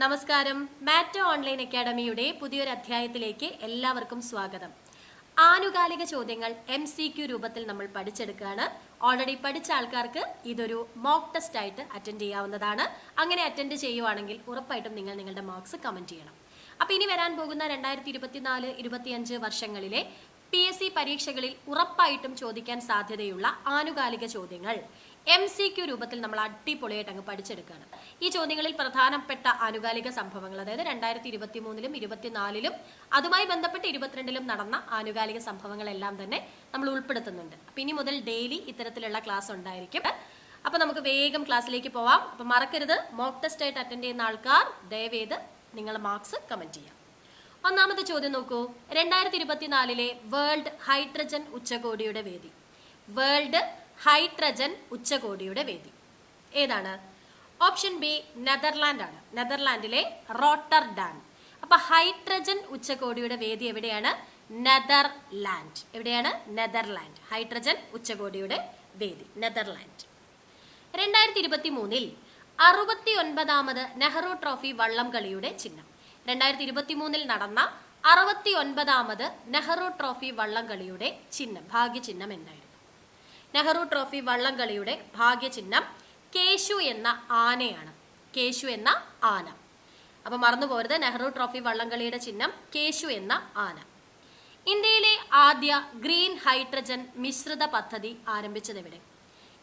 നമസ്കാരം. മാറ്റോ ഓൺലൈൻ അക്കാഡമിയുടെ പുതിയൊരു അധ്യായത്തിലേക്ക് എല്ലാവർക്കും സ്വാഗതം. ആനുകാലിക ചോദ്യങ്ങൾ എം സി ക്യു രൂപത്തിൽ നമ്മൾ പഠിച്ചെടുക്കുകയാണ്. ഓൾറെഡി പഠിച്ച ആൾക്കാർക്ക് ഇതൊരു മോക്ക് ടെസ്റ്റ് ആയിട്ട് അറ്റൻഡ് ചെയ്യാവുന്നതാണ്. അങ്ങനെ അറ്റൻഡ് ചെയ്യുവാണെങ്കിൽ ഉറപ്പായിട്ടും നിങ്ങൾ നിങ്ങളുടെ മാർക്സ് കമന്റ് ചെയ്യണം. അപ്പോൾ ഇനി വരാൻ പോകുന്ന രണ്ടായിരത്തി ഇരുപത്തിനാല് ഇരുപത്തിയഞ്ച് വർഷങ്ങളിലെ പി എസ് സി പരീക്ഷകളിൽ ഉറപ്പായിട്ടും ചോദിക്കാൻ സാധ്യതയുള്ള ആനുകാലിക ചോദ്യങ്ങൾ. എം സി ക്യു രൂപത്തിൽ നമ്മൾ അടിപൊളിയായിട്ട് അങ്ങ് പഠിച്ചെടുക്കുകയാണ്. ഈ ചോദ്യങ്ങളിൽ പ്രധാനപ്പെട്ട ആനുകാലിക സംഭവങ്ങൾ അതായത് രണ്ടായിരത്തി ഇരുപത്തി മൂന്നിലും ഇരുപത്തിനാലിലും അതുമായി ബന്ധപ്പെട്ട് ഇരുപത്തിരണ്ടിലും നടന്ന ആനുകാലിക സംഭവങ്ങളെല്ലാം തന്നെ നമ്മൾ ഉൾപ്പെടുത്തുന്നുണ്ട്. അപ്പം ഇനി മുതൽ ഡെയിലി ഇത്തരത്തിലുള്ള ക്ലാസ് ഉണ്ടായിരിക്കും. അപ്പം നമുക്ക് വേഗം ക്ലാസ്സിലേക്ക് പോവാം. അപ്പം മറക്കരുത് മോക്ക് ടെസ്റ്റ് ആയിട്ട് അറ്റൻഡ് ചെയ്യുന്ന ആൾക്കാർ ദയവേത് നിങ്ങൾ മാർക്സ് കമന്റ് ചെയ്യാം. ഒന്നാമത്തെ ചോദ്യം നോക്കൂ. രണ്ടായിരത്തി ഇരുപത്തിനാലിലെ വേൾഡ് ഹൈഡ്രജൻ ഉച്ചകോടിയുടെ വേദി. വേൾഡ് ഹൈഡ്രജൻ ഉച്ചകോടിയുടെ വേദി. ഏതാണ്? ഓപ്ഷൻ ബി നെതർലാൻഡ് ആണ് നെതർലാൻഡിലെ റോട്ടർ ഡാം അപ്പൊ ഹൈഡ്രജൻ ഉച്ചകോടിയുടെ വേദി എവിടെയാണ്? നെതർലാൻഡ്. എവിടെയാണ്? നെതർലാൻഡ്. ഹൈഡ്രജൻ ഉച്ചകോടിയുടെ വേദി നെതർലാൻഡ്. രണ്ടായിരത്തി ഇരുപത്തി മൂന്നിൽ അറുപത്തി ഒൻപതാമത് നെഹ്റു ട്രോഫി വള്ളം കളിയുടെ ചിഹ്നം. രണ്ടായിരത്തി ഇരുപത്തി മൂന്നിൽ നടന്ന അറുപത്തി ഒൻപതാമത് നെഹ്റു ട്രോഫി വള്ളം കളിയുടെ ചിഹ്നം ഭാഗ്യചിഹ്നം എന്തായിരുന്നു? നെഹ്റു ട്രോഫി വള്ളംകളിയുടെ ഭാഗ്യചിഹ്നം കേശു എന്ന ആനയാണ്. കേശു എന്ന ആന. അപ്പൊ മറന്നു പോരുത്. നെഹ്റു ട്രോഫി വള്ളംകളിയുടെ ചിഹ്നം കേശു എന്ന ആന. ഇന്ത്യയിലെ ആദ്യ ഗ്രീൻ ഹൈഡ്രജൻ മിശ്രിത പദ്ധതി ആരംഭിച്ചത് എവിടെ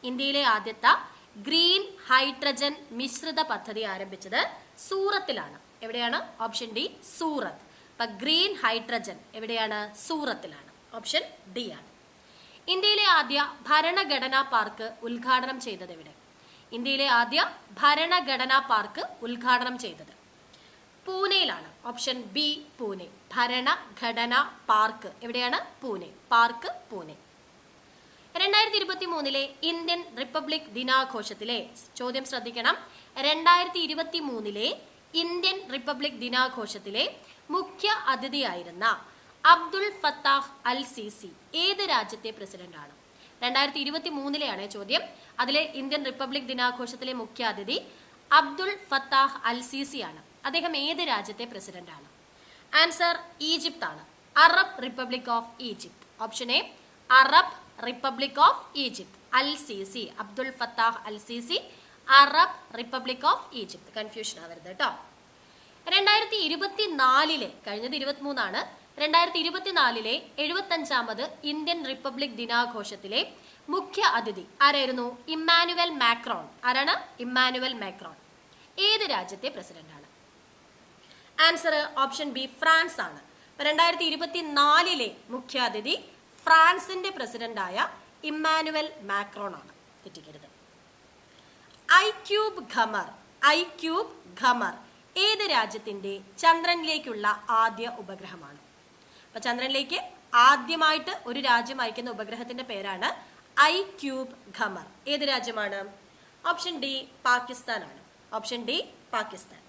ഇന്ത്യയിലെ ആദ്യത്തെ ഗ്രീൻ ഹൈഡ്രജൻ മിശ്രിത പദ്ധതി ആരംഭിച്ചത് സൂറത്തിലാണ്. എവിടെയാണ്? Option D Surat. അപ്പൊ ഗ്രീൻ ഹൈഡ്രജൻ എവിടെയാണ്? സൂറത്തിലാണ്. ഓപ്ഷൻ ഡി ആണ്. ഇന്ത്യയിലെ ആദ്യ ഭരണഘടനാ പാർക്ക് ഉദ്ഘാടനം ചെയ്തത് എവിടെ ഇന്ത്യയിലെ ആദ്യ ഭരണഘടനാ പാർക്ക് ഉദ്ഘാടനം ചെയ്തത് പൂനെയിലാണ്. Option B Pune. ഭരണഘടനാ പാർക്ക്. എവിടെയാണ്? പൂനെ. പാർക്ക് പൂനെ. രണ്ടായിരത്തി ഇരുപത്തി മൂന്നിലെ ഇന്ത്യൻ റിപ്പബ്ലിക് ദിനാഘോഷത്തിലെ ചോദ്യം ശ്രദ്ധിക്കണം. രണ്ടായിരത്തി ഇരുപത്തി മൂന്നിലെ ഇന്ത്യൻ റിപ്പബ്ലിക് ദിനാഘോഷത്തിലെ മുഖ്യ അതിഥിയായിരുന്ന അബ്ദുൾ ഫത്താഹ് അൽ സിസി ഏത് രാജ്യത്തെ പ്രസിഡന്റാണ്? രണ്ടായിരത്തി ഇരുപത്തി മൂന്നിലെയാണ് ചോദ്യം. അതിലെ ഇന്ത്യൻ റിപ്പബ്ലിക് ദിനാഘോഷത്തിലെ മുഖ്യ അതിഥി അബ്ദുൾ ഫത്താഹ് അൽ സിസി ആണ് അദ്ദേഹം ഏത് രാജ്യത്തെ പ്രസിഡന്റാണ്? ആൻസർ ഈജിപ്ത് ആണ് Arab republic of Egypt. Option A Arab republic of Egypt. Al Sisi Abdul Fattah al Sisi Arab republic of Egypt. Confusion ആവരുത് കേട്ടോ. രണ്ടായിരത്തി ഇരുപത്തിനാലിലെ കഴിഞ്ഞത് ഇരുപത്തിമൂന്നാണ് രണ്ടായിരത്തി ഇരുപത്തിനാലിലെ എഴുപത്തഞ്ചാമത് ഇന്ത്യൻ റിപ്പബ്ലിക് ദിനാഘോഷത്തിലെ മുഖ്യ അതിഥി ആരായിരുന്നു? Emmanuel Macron. ആരാണ്? Emmanuel Macron. ഏത് രാജ്യത്തെ പ്രസിഡന്റാണ്? ആൻസർ ഓപ്ഷൻ ബി ഫ്രാൻസ് ആണ് രണ്ടായിരത്തി ഇരുപത്തിനാലിലെ മുഖ്യാതിഥി ഫ്രാൻസിന്റെ പ്രസിഡന്റായ ഇമ്മാനുവൽ മാക്രോൺ ആണ് തെറ്റിക്കരുത്. I cube Qamar. I cube Qamar. ഏത് രാജ്യത്തിന്റെ ചന്ദ്രനിലേക്കുള്ള ആദ്യ ഉപഗ്രഹമാണ്? അപ്പൊ ചന്ദ്രനിലേക്ക് ആദ്യമായിട്ട് ഒരു രാജ്യം അയക്കുന്ന ഉപഗ്രഹത്തിന്റെ പേരാണ് ഐ ക്യൂബ് ഖമർ. ഏത് രാജ്യമാണ്? Option D പാകിസ്ഥാനാണ്. Option D Pakistan.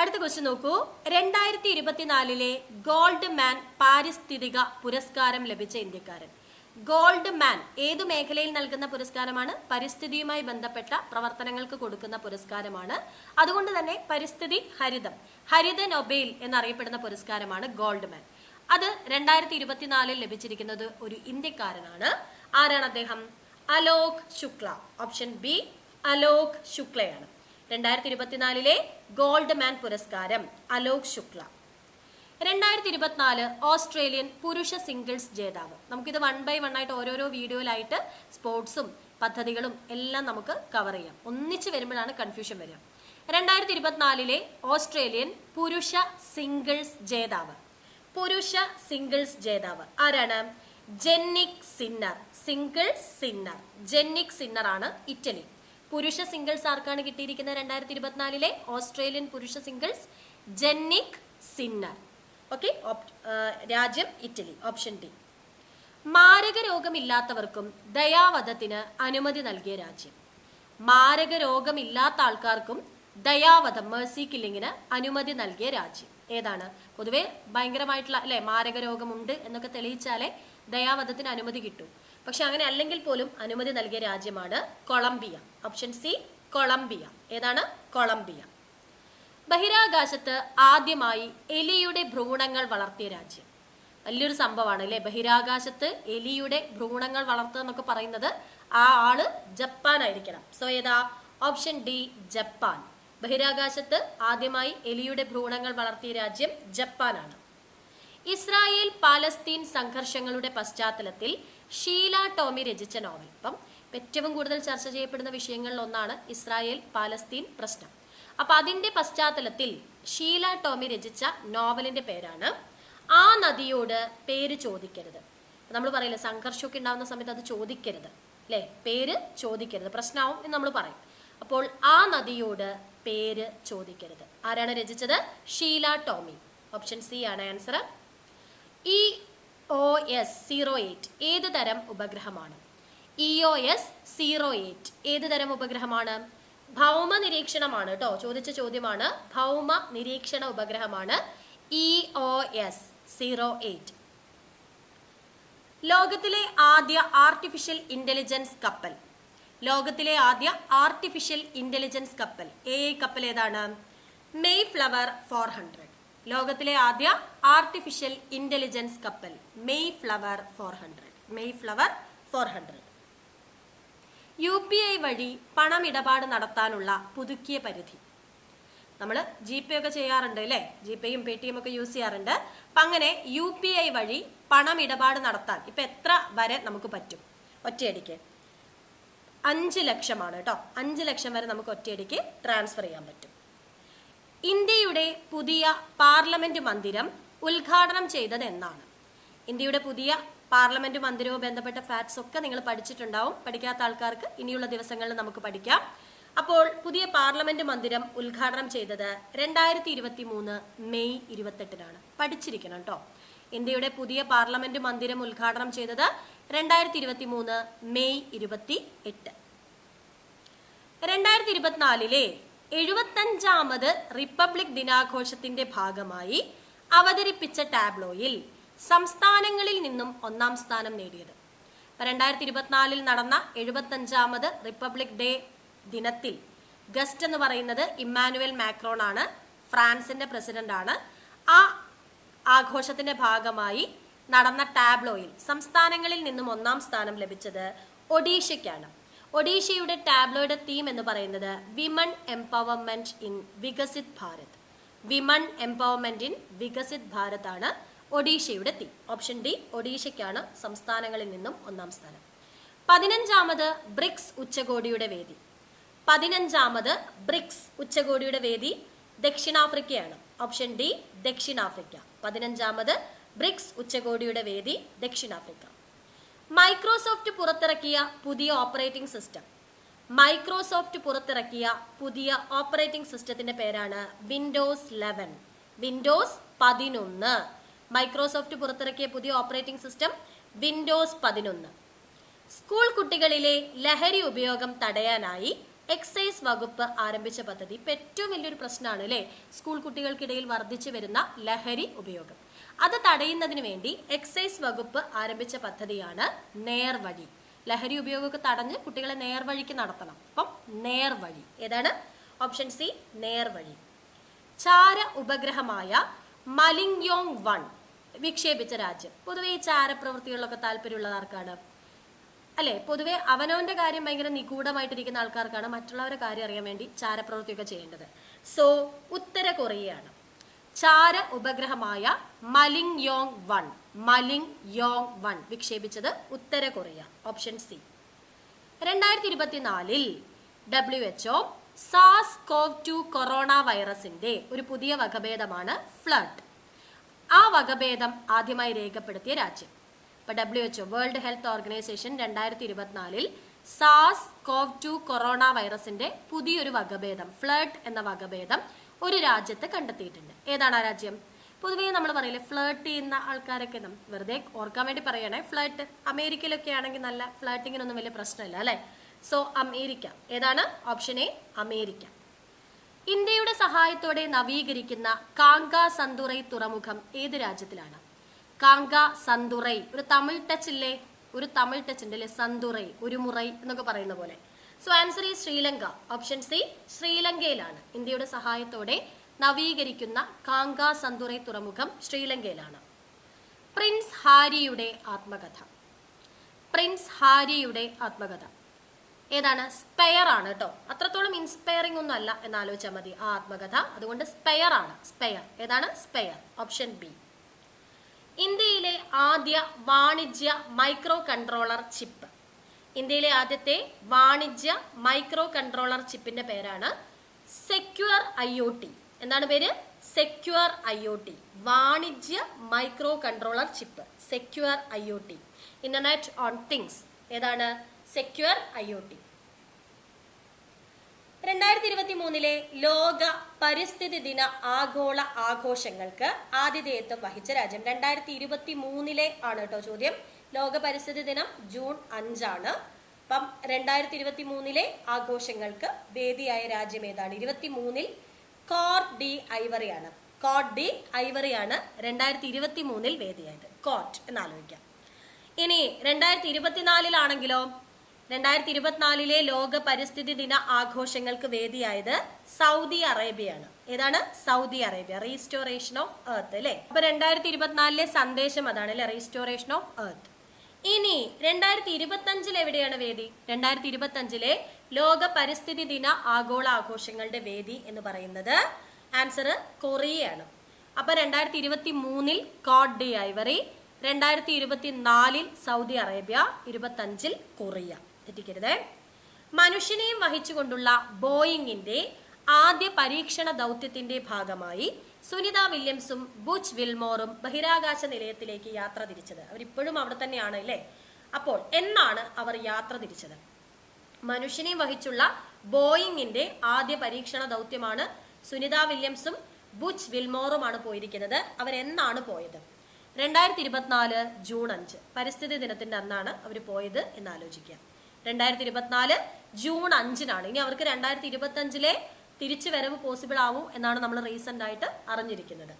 അടുത്ത ക്വസ്റ്റ്യൻ നോക്കൂ. രണ്ടായിരത്തി ഇരുപത്തിനാലിലെ ഗോൾഡ് മാൻ പാരിസ്ഥിതിക പുരസ്കാരം ലഭിച്ച ഇന്ത്യക്കാരൻ. ഗോൾഡ് മാൻ ഏതു മേഖലയിൽ നൽകുന്ന പുരസ്കാരമാണ്? പരിസ്ഥിതിയുമായി ബന്ധപ്പെട്ട പ്രവർത്തനങ്ങൾക്ക് കൊടുക്കുന്ന പുരസ്കാരമാണ്. അതുകൊണ്ട് തന്നെ പരിസ്ഥിതി ഹരിതം ഹരിത നൊബേൽ എന്നറിയപ്പെടുന്ന പുരസ്കാരമാണ് ഗോൾഡ് മാൻ. അത് രണ്ടായിരത്തി ഇരുപത്തിനാലിൽ ലഭിച്ചിരിക്കുന്നത് ഒരു ഇന്ത്യക്കാരനാണ്. ആരാണ് അദ്ദേഹം? അലോക് ശുക്ല ഓപ്ഷൻ ബി അലോക് ശുക്ലയാണ്. രണ്ടായിരത്തി ഇരുപത്തിനാലിലെ ഗോൾഡ് മാൻ പുരസ്കാരം അലോക് ശുക്ല. രണ്ടായിരത്തി ഇരുപത്തിനാല് ഓസ്ട്രേലിയൻ പുരുഷ സിംഗിൾസ് ജേതാവ്. നമുക്കിത് വൺ ബൈ വൺ ആയിട്ട് ഓരോരോ വീഡിയോയിലായിട്ട് സ്പോർട്സും പദ്ധതികളും എല്ലാം നമുക്ക് കവർ ചെയ്യാം. ഒന്നിച്ച് വരുമ്പോഴാണ് കൺഫ്യൂഷൻ വരിക. രണ്ടായിരത്തി ഇരുപത്തിനാലിലെ ഓസ്ട്രേലിയൻ പുരുഷ സിംഗിൾസ് ജേതാവ്. പുരുഷ സിംഗിൾസ് ജേതാവ് ആരാണ്? Jannik Sinner. Singles Sinner. Jannik Sinner ആണ് ഇറ്റലി. പുരുഷ സിംഗിൾസ് ആർക്കാണ് കിട്ടിയിരിക്കുന്നത് രണ്ടായിരത്തി ഇരുപത്തിനാലിലെ ഓസ്ട്രേലിയൻ പുരുഷ സിംഗിൾസ്? Jannik Sinner. ഓക്കെ? രാജ്യം ഇറ്റലി. ഓപ്ഷൻ ഡി മാരക രോഗമില്ലാത്തവർക്കും ദയാവധത്തിന് അനുമതി നൽകിയ രാജ്യം. മാരക രോഗമില്ലാത്ത ആൾക്കാർക്കും ദയാവധം മേഴ്സി കില്ലിങ്ങിന് അനുമതി നൽകിയ രാജ്യം. ഏതാണ്? പൊതുവേ ഭയങ്കരമായിട്ടുള്ള അല്ലെ മാരക രോഗമുണ്ട് എന്നൊക്കെ തെളിയിച്ചാലേ ദയാവധത്തിന് അനുമതി കിട്ടൂ. പക്ഷെ അങ്ങനെ അല്ലെങ്കിൽ പോലും അനുമതി നൽകിയ രാജ്യമാണ് കൊളംബിയ. Option C Colombia. ഏതാണ്? കൊളംബിയ. ബഹിരാകാശത്ത് ആദ്യമായി എലിയുടെ ഭ്രൂണങ്ങൾ വളർത്തിയ രാജ്യം. വലിയൊരു സംഭവമാണ് അല്ലെ? ബഹിരാകാശത്ത് എലിയുടെ ഭ്രൂണങ്ങൾ വളർത്തുക എന്നൊക്കെ പറയുന്നത് ആ ആൾ ജപ്പാൻ ആയിരിക്കണം. സോ ഏതാ? Option D Japan. ബഹിരാകാശത്ത് ആദ്യമായി എലിയുടെ ഭ്രൂണങ്ങൾ വളർത്തിയ രാജ്യം ജപ്പാനാണ്. ഇസ്രായേൽ പാലസ്തീൻ സംഘർഷങ്ങളുടെ പശ്ചാത്തലത്തിൽ ഷീല ടോമി രചിച്ച നോവൽ. ഇപ്പം ഏറ്റവും കൂടുതൽ ചർച്ച ചെയ്യപ്പെടുന്ന വിഷയങ്ങളിൽ ഒന്നാണ് ഇസ്രായേൽ പാലസ്തീൻ പ്രശ്നം. അപ്പൊ അതിന്റെ പശ്ചാത്തലത്തിൽ ഷീല ടോമി രചിച്ച നോവലിന്റെ പേരാണ്. ആ നദിയോട് പേര് ചോദിക്കരുത്. നമ്മൾ പറയില്ലേ സംഘർഷമൊക്കെ ഉണ്ടാകുന്ന സമയത്ത് അത് ചോദിക്കരുത്. അല്ലേ പേര് ചോദിക്കരുത്. പ്രശ്നമാവും എന്ന് നമ്മൾ പറയും. അപ്പോൾ ആ നദിയോട് പേര് ചോദിക്കരുത്. ആരാണ് രചിച്ചത്? ഷീല ടോമി. ഓപ്ഷൻ സി ആണ് answer. E O S zero eight ഏത് തരം ഉപഗ്രഹമാണ്? E O S zero eight ഏത് തരം ഉപഗ്രഹമാണ്? ഭൗമ നിരീക്ഷണമാണ് കേട്ടോ ചോദിച്ച ചോദ്യമാണ് ഭൗമ നിരീക്ഷണ ഉപഗ്രഹമാണ് E O S zero eight ലോകത്തിലെ ആദ്യ ആർട്ടിഫിഷ്യൽ ഇന്റലിജൻസ് കപ്പൽ. ലോകത്തിലെ ആദ്യ ആർട്ടിഫിഷ്യൽ ഇന്റലിജൻസ് കപ്പൽ. എ കപ്പൽ ഏതാണ്? മെയ് ഫ്ലവർ ഫോർ ഹൺഡ്രഡ് ലോകത്തിലെ ആദ്യ ആർട്ടിഫിഷ്യൽ ഇന്റലിജൻസ് കപ്പൽ. Mayflower four hundred Mayflower four hundred U P I വഴി പണമിടപാട് നടത്താനുള്ള പുതുക്കിയ പരിധി. നമ്മൾ ജി പേ ഒക്കെ ചെയ്യാറുണ്ട് അല്ലേ? ജി പേയും പേ ടി എം ഒക്കെ യൂസ് ചെയ്യാറുണ്ട്. അപ്പം അങ്ങനെ യു പി ഐ വഴി പണം ഇടപാട് നടത്താൻ ഇപ്പം എത്ര വരെ നമുക്ക് പറ്റും? ഒറ്റയടിക്ക്. അഞ്ച് ലക്ഷമാണ് കേട്ടോ. അഞ്ച് ലക്ഷം വരെ നമുക്ക് ഒറ്റയടിക്ക് ട്രാൻസ്ഫർ ചെയ്യാൻ പറ്റും. ഇന്ത്യയുടെ പുതിയ പാർലമെന്റ് മന്ദിരം ഉദ്ഘാടനം ചെയ്തത് എന്നാണ് ഇന്ത്യയുടെ പുതിയ പാർലമെന്റ് മന്ദിരവും ബന്ധപ്പെട്ട ഫാക്ട്സ് ഒക്കെ നിങ്ങൾ പഠിച്ചിട്ടുണ്ടാവും. പഠിക്കാത്ത ആൾക്കാർക്ക് ഇനിയുള്ള ദിവസങ്ങളിൽ നമുക്ക് പഠിക്കാം. അപ്പോൾ പുതിയ പാർലമെന്റ് മന്ദിരം ഉദ്ഘാടനം ചെയ്തത് രണ്ടായിരത്തി ഇരുപത്തി മൂന്ന് മെയ് ഇരുപത്തെട്ടിനാണ്. പഠിച്ചിരിക്കണം കേട്ടോ ഇന്ത്യയുടെ പുതിയ പാർലമെന്റ് മന്ദിരം ഉദ്ഘാടനം ചെയ്തത് രണ്ടായിരത്തി ഇരുപത്തി മൂന്ന് മെയ് ഇരുപത്തി എട്ട് രണ്ടായിരത്തി ഇരുപത്തിനാലിലെ എഴുപത്തഞ്ചാമത് റിപ്പബ്ലിക് ദിനാഘോഷത്തിന്റെ ഭാഗമായി അവതരിപ്പിച്ച ടാബ്ലോയിൽ സംസ്ഥാനങ്ങളിൽ നിന്നും ഒന്നാം സ്ഥാനം നേടിയത്. രണ്ടായിരത്തി ഇരുപത്തിനാലിൽ നടന്ന എഴുപത്തഞ്ചാമത് റിപ്പബ്ലിക് ഡേ ദിനത്തിൽ ഗസ്റ്റ് എന്ന് പറയുന്നത് ഇമ്മാനുവൽ മാക്രോൺ ആണ് ഫ്രാൻസിന്റെ പ്രസിഡന്റ് ആണ് ആ ആഘോഷത്തിന്റെ ഭാഗമായി നടന്ന ടാബ്ലോയിൽ സംസ്ഥാനങ്ങളിൽ നിന്നും ഒന്നാം സ്ഥാനം ലഭിച്ചത് ഒഡീഷയ്ക്കാണ്. ഒഡീഷയുടെ ടാബ്ലോയുടെ തീം എന്ന് പറയുന്നത് women empowerment in Viksit Bharat women empowerment in Viksit Bharat ആണ് ഒഡീഷയുടെ തീ. ഓപ്ഷൻ ഡി ഒഡീഷയ്ക്കാണ് സംസ്ഥാനങ്ങളിൽ നിന്നും ഒന്നാം സ്ഥാനം. പതിനഞ്ചാമത് ബ്രിക്സ് ഉച്ചകോടിയുടെ വേദി. പതിനഞ്ചാമത് ബ്രിക്സ് ഉച്ചകോടിയുടെ വേദി ദക്ഷിണാഫ്രിക്കയാണ്. ഓപ്ഷൻ ഡി ദക്ഷിണാഫ്രിക്ക. പതിനഞ്ചാമത് ബ്രിക്സ് ഉച്ചകോടിയുടെ വേദി ദക്ഷിണാഫ്രിക്ക. മൈക്രോസോഫ്റ്റ് പുറത്തിറക്കിയ പുതിയ ഓപ്പറേറ്റിംഗ് സിസ്റ്റം. മൈക്രോസോഫ്റ്റ് പുറത്തിറക്കിയ പുതിയ ഓപ്പറേറ്റിംഗ് സിസ്റ്റത്തിന്റെ പേരാണ് വിൻഡോസ് ലെവൻ. വിൻഡോസ് പതിനൊന്ന്. മൈക്രോസോഫ്റ്റ് പുറത്തിറക്കിയ പുതിയ ഓപ്പറേറ്റിംഗ് സിസ്റ്റം വിൻഡോസ് പതിനൊന്ന്. സ്കൂൾ കുട്ടികളിലെ ലഹരി ഉപയോഗം തടയാനായി എക്സൈസ് വകുപ്പ് ആരംഭിച്ച പദ്ധതി ഇപ്പം ഏറ്റവും വലിയൊരു പ്രശ്നമാണ് അല്ലേ? സ്കൂൾ കുട്ടികൾക്കിടയിൽ വർദ്ധിച്ചു വരുന്ന ലഹരി ഉപയോഗം. അത് തടയുന്നതിന് വേണ്ടി എക്സൈസ് വകുപ്പ് ആരംഭിച്ച പദ്ധതിയാണ് നേർവഴി ലഹരി ഉപയോഗമൊക്കെ തടഞ്ഞ് കുട്ടികളെ നേർവഴിക്ക് നടത്തണം. അപ്പം നേർവഴി ഏതാണ്? ഓപ്ഷൻ സി നേർവഴി ചാര ഉപഗ്രഹമായ മലിംഗ്യോങ് വൺ. വിക്ഷേപിച്ച രാജ്യം. പൊതുവെ ഈ ചാരപ്രവൃത്തികളിലൊക്കെ താല്പര്യമുള്ളത് ആർക്കാണ്? അല്ലെ? പൊതുവെ അവനവന്റെ കാര്യം ഭയങ്കര നിഗൂഢമായിട്ടിരിക്കുന്ന ആൾക്കാർക്കാണ് മറ്റുള്ളവരുടെ കാര്യം അറിയാൻ വേണ്ടി ചാരപ്രവൃത്തിയൊക്കെ ചെയ്യേണ്ടത്. സോ ഉത്തര കൊറിയയാണ്. ചാര ഉപഗ്രഹമായ Malligyong one. Malligyong one വിക്ഷേപിച്ചത് ഉത്തര കൊറിയ. Option C. രണ്ടായിരത്തി ഇരുപത്തിനാലിൽ ഡബ്ല്യു എച്ച്ഒ സാസ് കോവ് ടു കൊറോണ വൈറസിന്റെ ഒരു പുതിയ വകഭേദമാണ് ഫ്ലഡ്. ആ വകഭേദം ആദ്യമായി രേഖപ്പെടുത്തിയ രാജ്യം. ഇപ്പൊ W H O world health organization രണ്ടായിരത്തി ഇരുപത്തിനാലിൽ സാസ് കോവ് ടു കൊറോണ വൈറസിന്റെ പുതിയൊരു വകഭേദം ഫ്ലഡ് എന്ന വകഭേദം ഒരു രാജ്യത്ത് കണ്ടെത്തിയിട്ടുണ്ട്. ഏതാണ് ആ രാജ്യം? പൊതുവേ നമ്മൾ പറയില്ലേ ഫ്ലേർട്ട് ചെയ്യുന്ന ആൾക്കാരൊക്കെ വെറുതെ ഓർക്കാൻ വേണ്ടി പറയണേ ഫ്ലേർട്ട് അമേരിക്കയിലൊക്കെ ആണെങ്കിൽ നല്ല ഫ്ലേർട്ടിങ്ങിനൊന്നും വലിയ പ്രശ്നമില്ല അല്ലേ? So America. ഏതാണ്? Option A America. ഇന്ത്യയുടെ സഹായത്തോടെ നവീകരിക്കുന്ന കാങ്ക സന്തുറൈ തുറമുഖം ഏത് രാജ്യത്തിലാണ്? കാങ്ക സന്തുറൈ ഒരു തമിഴ് ടച്ച് ഇല്ലേ ഒരു തമിഴ് ടച്ച് ഉണ്ട് അല്ലേ സന്തുറൈ ഒരു മുറൈ എന്നൊക്കെ പറയുന്ന പോലെ. സോ ആൻസർ ഈ ശ്രീലങ്ക. Option C ശ്രീലങ്കയിലാണ്. ഇന്ത്യയുടെ സഹായത്തോടെ നവീകരിക്കുന്ന കാങ്ക സന്തുറൈ തുറമുഖം ശ്രീലങ്കയിലാണ്. പ്രിൻസ് ഹാരിയുടെ ആത്മകഥ. പ്രിൻസ് ഹാരിയുടെ ആത്മകഥ. ഏതാണ്? സ്പെയർ ആണ് കേട്ടോ അത്രത്തോളം ഇൻസ്പയറിംഗ് ഒന്നും അല്ല എന്ന് ആലോചിച്ചാൽ മതി. ആ ആത്മകഥ അതുകൊണ്ട് സ്പെയർ ആണ്. സ്പെയർ ഏതാണ്? സ്പെയർ ഓപ്ഷൻ ബി ഇന്ത്യയിലെ ആദ്യ വാണിജ്യ മൈക്രോ കൺട്രോളർ ചിപ്പ് ഇന്ത്യയിലെ ആദ്യത്തെ വാണിജ്യ മൈക്രോ കൺട്രോളർ ചിപ്പിന്റെ പേരാണ് സെക്യൂർ ഐ ഒ ടി എന്താണ് പേര്? സെക്യൂർ ഐ ഒ ടി വാണിജ്യ micro controller chip secure I O T internet on things ഏതാണ്? സെക്യൂർ ഐ ഒ ടി രണ്ടായിരത്തി ഇരുപത്തി മൂന്നിലെ ലോക പരിസ്ഥിതി ദിന ആഗോള ആഘോഷങ്ങൾക്ക് ആതിഥേയത്വം വഹിച്ച രാജ്യം. രണ്ടായിരത്തി ഇരുപത്തി മൂന്നിലെ ആണ് കേട്ടോ ചോദ്യം. ലോക പരിസ്ഥിതി ദിനം ജൂൺ അഞ്ചാണ്. അപ്പം രണ്ടായിരത്തി ഇരുപത്തി മൂന്നിലെ ആഘോഷങ്ങൾക്ക് വേദിയായ രാജ്യം ഏതാണ്? ഇരുപത്തി മൂന്നിൽ കോട്ട് ഡി ഐവറിയാണ്. കോട്ട് ഡി ഐവറിയാണ് രണ്ടായിരത്തി ഇരുപത്തി മൂന്നിൽ വേദിയായത്. കോട്ട് എന്നാലോചിക്കാം. ഇനി രണ്ടായിരത്തി ഇരുപത്തിനാലിലാണെങ്കിലോ രണ്ടായിരത്തി ഇരുപത്തിനാലിലെ ലോക പരിസ്ഥിതി ദിന ആഘോഷങ്ങൾക്ക് വേദിയായത് സൗദി അറേബ്യയാണ്. ഏതാണ്? Saudi Arabia restoration of earth അല്ലേ? അപ്പൊ രണ്ടായിരത്തി ഇരുപത്തിനാലിലെ സന്ദേശം അതാണ് അല്ലെ? റീസ്റ്റോറേഷൻ ഓഫ് എർത്ത് ഇനി രണ്ടായിരത്തി ഇരുപത്തി അഞ്ചിൽ എവിടെയാണ് വേദി? രണ്ടായിരത്തി ഇരുപത്തി അഞ്ചിലെ ലോക പരിസ്ഥിതി ദിന ആഗോള ആഘോഷങ്ങളുടെ വേദി എന്ന് പറയുന്നത് ആൻസർ കൊറിയയാണ്. അപ്പൊ രണ്ടായിരത്തി ഇരുപത്തി മൂന്നിൽ കോട്ട് ഡി ഐവറി രണ്ടായിരത്തി ഇരുപത്തി നാലിൽ സൗദി അറേബ്യ ഇരുപത്തി അഞ്ചിൽ കൊറിയ. തെറ്റിക്കരുതേ മനുഷ്യനെയും വഹിച്ചുകൊണ്ടുള്ള ബോയിങ്ങിന്റെ ആദ്യ പരീക്ഷണ ദൗത്യത്തിന്റെ ഭാഗമായി സുനിത വില്യംസും ബുച്ച് വിൽമോറും ബഹിരാകാശ നിലയത്തിലേക്ക് യാത്ര തിരിച്ചത്. അവരിപ്പോഴും അവിടെ തന്നെയാണ് അല്ലേ? അപ്പോൾ എന്നാണ് അവർ യാത്ര തിരിച്ചത്? മനുഷ്യനെയും വഹിച്ചുള്ള ബോയിങ്ങിന്റെ ആദ്യ പരീക്ഷണ ദൗത്യമാണ് സുനിത വില്യംസും ബുച്ച് വിൽമോറുമാണ് പോയിരിക്കുന്നത്. അവരെന്നാണ് പോയത്? രണ്ടായിരത്തി ഇരുപത്തിനാല് ജൂൺ അഞ്ച്. പരിസ്ഥിതി ദിനത്തിന്റെ അന്നാണ് അവർ പോയത് എന്ന് ആലോചിക്കുക രണ്ടായിരത്തി ഇരുപത്തിനാല് ജൂൺ അഞ്ചിനാണ്. ഇനി അവർക്ക് രണ്ടായിരത്തി ഇരുപത്തി അഞ്ചിലെ തിരിച്ചു വരവ് പോസിബിൾ ആവും എന്നാണ് നമ്മൾ റീസെന്റ് ആയിട്ട് അറിഞ്ഞിരിക്കുന്നത്.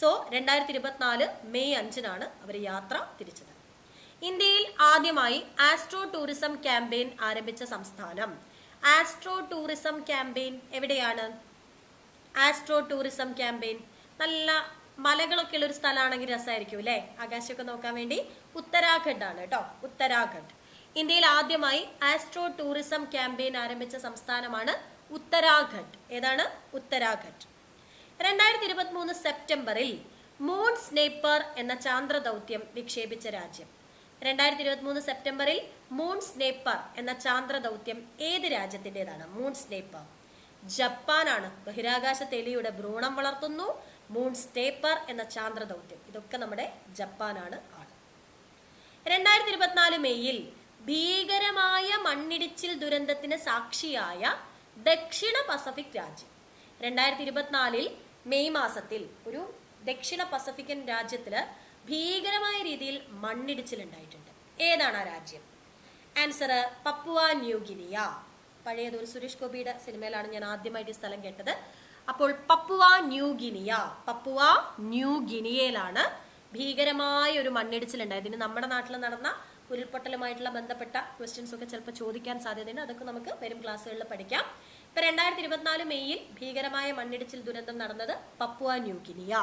സോ രണ്ടായിരത്തി ഇരുപത്തിനാല് മെയ് അഞ്ചിനാണ് അവർ യാത്ര തിരിച്ചത്. ഇന്ത്യയിൽ ആദ്യമായി ആസ്ട്രോ ടൂറിസം ക്യാമ്പയിൻ ആരംഭിച്ച സംസ്ഥാനം. ആസ്ട്രോ ടൂറിസം ക്യാമ്പയിൻ എവിടെയാണ്? ആസ്ട്രോ ടൂറിസം ക്യാമ്പയിൻ നല്ല മലകളൊക്കെ ഉള്ള ഒരു സ്ഥലമാണെങ്കിൽ രസമായിരിക്കും അല്ലേ? ആകാശമൊക്കെ നോക്കാൻ വേണ്ടി ഉത്തരാഖണ്ഡ് ആണ് കേട്ടോ. ഉത്തരാഖണ്ഡ്. ഇന്ത്യയിൽ ആദ്യമായി ആസ്ട്രോ ടൂറിസം ക്യാമ്പയിൻ ആരംഭിച്ച സംസ്ഥാനമാണ് ഉത്തരാഖണ്ഡ്. ഏതാണ്? ഉത്തരാഖണ്ഡ്. രണ്ടായിരത്തി ഇരുപത്തി മൂന്ന് സെപ്റ്റംബറിൽ മൂൺ സ്നേപ്പർ എന്ന ചാന്ദ്ര ദൗത്യം വിക്ഷേപിച്ച രാജ്യം. രണ്ടായിരത്തി ഇരുപത്തി മൂന്ന് സെപ്റ്റംബറിൽ മൂൺ സ്നേപ്പർ എന്ന ചാന്ദ്ര ദൗത്യം ഏത് രാജ്യത്തിന്റെതാണ്? Moon snapper ജപ്പാനാണ്. ബഹിരാകാശ തെലിയുടെ ഭ്രൂണം വളർത്തുന്നു. മൂൺ സ്റ്റേപ്പർ എന്ന ചാന്ദ്ര ദൗത്യം ഇതൊക്കെ നമ്മുടെ ജപ്പാനാണ് ആണ്. രണ്ടായിരത്തി ഇരുപത്തിനാല് മെയ്യിൽ ഭീകരമായ മണ്ണിടിച്ചിൽ ദുരന്തത്തിന് സാക്ഷിയായ ദക്ഷിണ പസഫിക് രാജ്യം. രണ്ടായിരത്തി ഇരുപത്തിനാലിൽ മെയ് മാസത്തിൽ ഒരു ദക്ഷിണ പസഫിക്കൻ രാജ്യത്തിൽ ഭീകരമായ രീതിയിൽ മണ്ണിടിച്ചിൽ ഉണ്ടായിട്ടുണ്ട്. ഏതാണ് ആ രാജ്യം? ആൻസർ പപ്പുവ ന്യൂഗിനിയ ഒരു സുരേഷ് ഗോപിയുടെ സിനിമയിലാണ് ഞാൻ ആദ്യമായിട്ട് ഈ സ്ഥലം കേട്ടത്. അപ്പോൾ പപ്പുവ ന്യൂഗിനിയ പപ്പുവ ന്യൂഗിനിയയിലാണ് ഭീകരമായ ഒരു മണ്ണിടിച്ചിൽ ഉണ്ടായത്. ഇനി നമ്മുടെ നാട്ടിൽ നടന്ന ഉരുൾപൊട്ടലുമായിട്ടുള്ള ബന്ധപ്പെട്ട ക്വസ്റ്റ്യൻസ് ഒക്കെ ചിലപ്പോൾ ചോദിക്കാൻ സാധ്യതയുണ്ട്. അതൊക്കെ നമുക്ക് വരും ക്ലാസ്സുകളിൽ പഠിക്കാം. ഇപ്പൊ രണ്ടായിരത്തി ഇരുപത്തിനാല് മെയ്യിൽ ഭീകരമായ മണ്ണിടിച്ചിൽ ദുരന്തം നടന്നത് പപ്പുവ ന്യൂഗിനിയ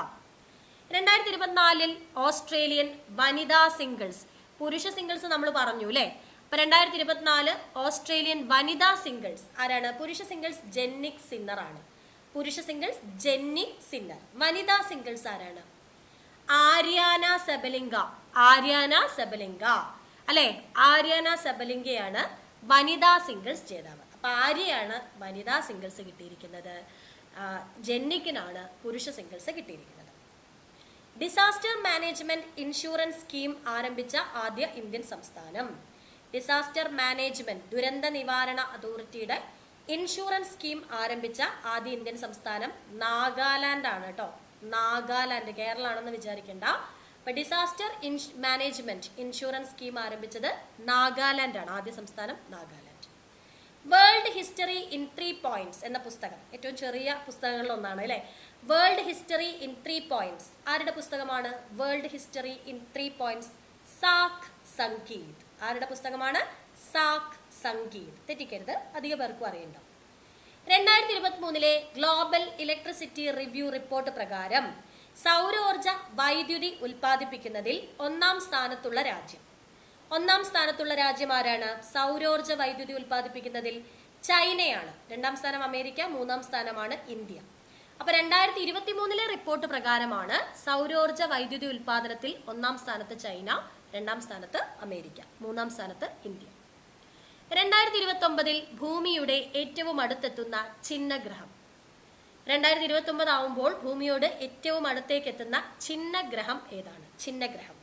രണ്ടായിരത്തി ഇരുപത്തിനാലിൽ ഓസ്ട്രേലിയൻ വനിതാ സിംഗിൾസ് പുരുഷ സിംഗിൾസ് നമ്മൾ പറഞ്ഞു അല്ലേ അപ്പൊ രണ്ടായിരത്തി ഇരുപത്തിനാല് ഓസ്ട്രേലിയൻ വനിതാ സിംഗിൾസ് ആരാണ്? പുരുഷ സിംഗിൾസ് ജെന്നിക് ആണ്. പുരുഷ സിംഗിൾസ് ജെന്നിക് സിന്നർ. വനിതാ സിംഗിൾസ് ആരാണ്? Aryna Sabalenka. Aryna Sabalenka. അല്ലെ? ആര്യാന സബലിംഗയാണ് വനിതാ സിംഗിൾസ് ജേതാവ്. അപ്പൊ ആര്യയാണ് വനിതാ സിംഗിൾസ് കിട്ടിയിരിക്കുന്നത്. ജെന്നിക്കിനാണ് പുരുഷ സിംഗിൾസ് കിട്ടിയിരിക്കുന്നത്. ഡിസാസ്റ്റർ മാനേജ്മെന്റ് ഇൻഷുറൻസ് സ്കീം ആരംഭിച്ച ആദ്യ ഇന്ത്യൻ സംസ്ഥാനം. ഡിസാസ്റ്റർ മാനേജ്മെന്റ് ദുരന്ത നിവാരണ അതോറിറ്റിയുടെ ഇൻഷുറൻസ് സ്കീം ആരംഭിച്ച ആദ്യ ഇന്ത്യൻ സംസ്ഥാനം നാഗാലാൻഡ് ആണ് കേട്ടോ. നാഗാലാൻഡ് കേരളാണെന്ന് വിചാരിക്കേണ്ട. അപ്പൊ ഡിസാസ്റ്റർ ഇൻഷ് മാനേജ്മെന്റ് ഇൻഷുറൻസ് സ്കീം ആരംഭിച്ചത് നാഗാലാൻഡ് ആണ് ആദ്യ സംസ്ഥാനം Nagaland. World history in three points എന്ന പുസ്തകം ഏറ്റവും ചെറിയ പുസ്തകങ്ങളിൽ ഒന്നാണ് അല്ലേ? World history in three points ആരുടെ പുസ്തകമാണ്? World history in three points സാഖ് സംഗീത്. ആരുടെ പുസ്തകമാണ്? സാഖ് സംഗീത്. തെറ്റിക്കരുത് അധിക പേർക്കും അറിയണ്ടോ. രണ്ടായിരത്തി ഇരുപത്തി മൂന്നിലെ ഗ്ലോബൽ ഇലക്ട്രിസിറ്റി റിവ്യൂ റിപ്പോർട്ട് പ്രകാരം സൗരോർജ വൈദ്യുതി ഉൽപ്പാദിപ്പിക്കുന്നതിൽ ഒന്നാം സ്ഥാനത്തുള്ള രാജ്യം. ഒന്നാം സ്ഥാനത്തുള്ള രാജ്യം ആരാണ്? സൗരോർജ വൈദ്യുതി ഉൽപ്പാദിപ്പിക്കുന്നതിൽ ചൈനയാണ്. രണ്ടാം സ്ഥാനം അമേരിക്ക മൂന്നാം സ്ഥാനമാണ് ഇന്ത്യ. അപ്പൊ രണ്ടായിരത്തി ഇരുപത്തി മൂന്നിലെ റിപ്പോർട്ട് പ്രകാരമാണ് സൗരോർജ വൈദ്യുതി ഉൽപ്പാദനത്തിൽ ഒന്നാം സ്ഥാനത്ത് ചൈന രണ്ടാം സ്ഥാനത്ത് അമേരിക്ക മൂന്നാം സ്ഥാനത്ത് ഇന്ത്യ. രണ്ടായിരത്തി ഇരുപത്തി ഒമ്പതിൽ ഭൂമിയുടെ ഏറ്റവും അടുത്തെത്തുന്ന ചിഹ്നഗ്രഹം. രണ്ടായിരത്തി ഇരുപത്തി ആവുമ്പോൾ ഭൂമിയോട് ഏറ്റവും അടുത്തേക്ക് എത്തുന്ന ചിഹ്നഗ്രഹം ഏതാണ്? ചിഹ്നഗ്രഹം.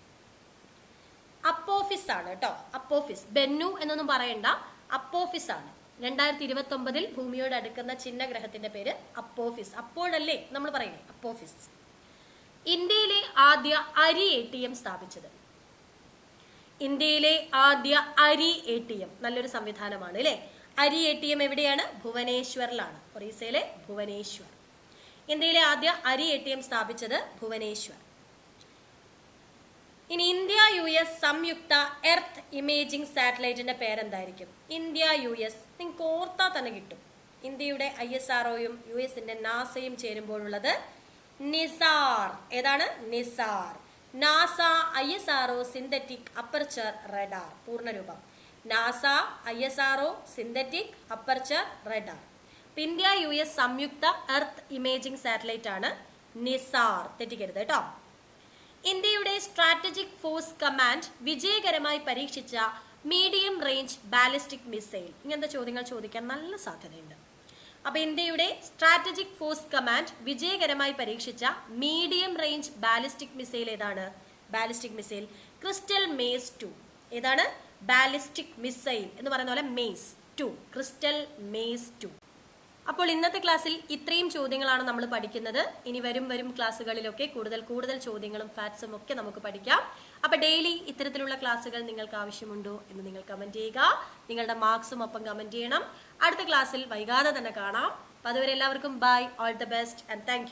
അപ്പോഫിസ് ആണ് കേട്ടോ. അപ്പോഫിസ്. ബെന്നു എന്നൊന്നും പറയണ്ട. അപ്പോഫിസ് ആണ്. രണ്ടായിരത്തി ഇരുപത്തി ഒമ്പതിൽ ഭൂമിയോട് അടുക്കുന്ന ചിഹ്നഗ്രഹത്തിന്റെ പേര് അപ്പോഫിസ്. അപ്പോഴല്ലേ നമ്മൾ പറയുന്നത് അപ്പോഫിസ്. ഇന്ത്യയിലെ ആദ്യ അരി എ ടി എം സ്ഥാപിച്ചത്. ഇന്ത്യയിലെ ആദ്യ അരി എ ടി എം നല്ലൊരു സംവിധാനമാണ് അല്ലേ? അരി എ ടി എം എവിടെയാണ്? ഭുവനേശ്വറിലാണ്. ഒറീസയിലെ ഭുവനേശ്വർ. ഇന്ത്യയിലെ ആദ്യ അരി എ ടി എം സ്ഥാപിച്ചത് ഭുവനേശ്വർ. ഇനി ഇന്ത്യ യു എസ് സംയുക്ത എർത്ത് ഇമേജിംഗ് സാറ്റലൈറ്റിന്റെ പേരെന്തായിരിക്കും? India U S. നിങ്ങൾക്ക് ഓർത്താ തന്നെ കിട്ടും. ഇന്ത്യയുടെ ഐ എസ് ആർഒയും യു എസിന്റെ നാസയും ചേരുമ്പോഴുള്ളത് നിസാർ. ഏതാണ്? NISAR. NASA I S R O synthetic aperture radar. പൂർണരൂപം. NASA I S Aperture, synthetic aperture radar. India U S സംയുക്ത എർത്ത് ഇമേജിംഗ് സാറ്റലൈറ്റ് ആണ് നിസാർ. തെറ്റിക്കരുത് കേട്ടോ. ഇന്ത്യയുടെ സ്ട്രാറ്റജിക് ഫോഴ്സ് കമാൻഡ് വിജയകരമായി പരീക്ഷിച്ച മീഡിയം റേഞ്ച് ബാലിസ്റ്റിക് മിസൈൽ. ഇങ്ങനത്തെ ചോദ്യങ്ങൾ ചോദിക്കാൻ നല്ല സാധ്യതയുണ്ട്. അപ്പൊ ഇന്ത്യയുടെ സ്ട്രാറ്റജിക് ഫോഴ്സ് കമാൻഡ് വിജയകരമായി പരീക്ഷിച്ച മീഡിയം റേഞ്ച് ബാലിസ്റ്റിക് മിസൈൽ ഏതാണ്? Ballistic missile crystal maze two. ഏതാണ്? ബാലിസ്റ്റിക് മിസൈൽ എന്ന് പറയുന്ന പോലെ maze two crystal maze two അപ്പോൾ ഇന്നത്തെ ക്ലാസ്സിൽ ഇത്രയും ചോദ്യങ്ങളാണ് നമ്മൾ പഠിക്കുന്നത്. ഇനി വരും വരും ക്ലാസ്സുകളിലൊക്കെ കൂടുതൽ കൂടുതൽ ചോദ്യങ്ങളും ഫാക്ട്സും ഒക്കെ നമുക്ക് പഠിക്കാം. അപ്പൊ ഡെയിലി ഇത്തരത്തിലുള്ള ക്ലാസ്സുകൾ നിങ്ങൾക്ക് ആവശ്യമുണ്ടോ എന്ന് നിങ്ങൾ കമന്റ് ചെയ്യുക. നിങ്ങളുടെ മാർക്സും ഒപ്പം കമന്റ് ചെയ്യണം. അടുത്ത ക്ലാസ്സിൽ വൈകാതെ തന്നെ കാണാം. അതുവരെ എല്ലാവർക്കും bye all the best and thank